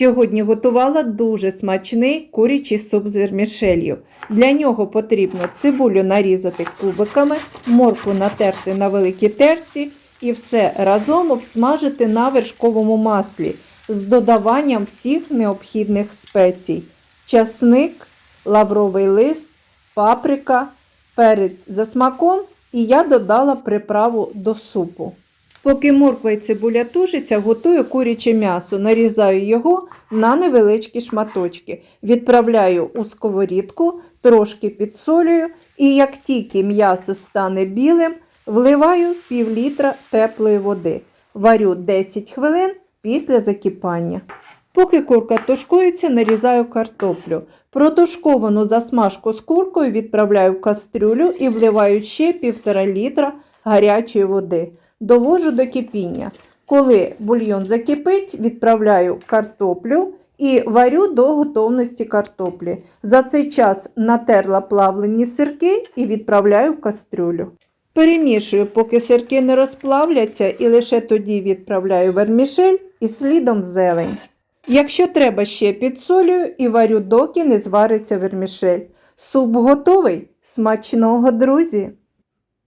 Сьогодні готувала дуже смачний курячий суп з вермішелью. Для нього потрібно цибулю нарізати кубиками, моркву натерти на великій терці і все разом обсмажити на вершковому маслі з додаванням всіх необхідних спецій: часник, лавровий лист, паприка, перець за смаком, і я додала приправу до супу. Поки морква і цибуля тушиться, готую куряче м'ясо, нарізаю його на невеличкі шматочки, відправляю у сковорідку, трошки підсолюю і як тільки м'ясо стане білим, вливаю пів літра теплої води. Варю 10 хвилин після закипання. Поки курка тушкується, нарізаю картоплю. Протушковану засмажку з куркою відправляю в кастрюлю і вливаю ще 1,5 літра гарячої води. Довожу до кипіння. Коли бульйон закипить, відправляю картоплю і варю до готовності картоплі. За цей час натерла плавлені сирки і відправляю в кастрюлю. Перемішую, поки сирки не розплавляться, і лише тоді відправляю вермішель і слідом зелень. Якщо треба ще підсолюю і варю доки не звариться вермішель. Суп готовий. Смачного, друзі!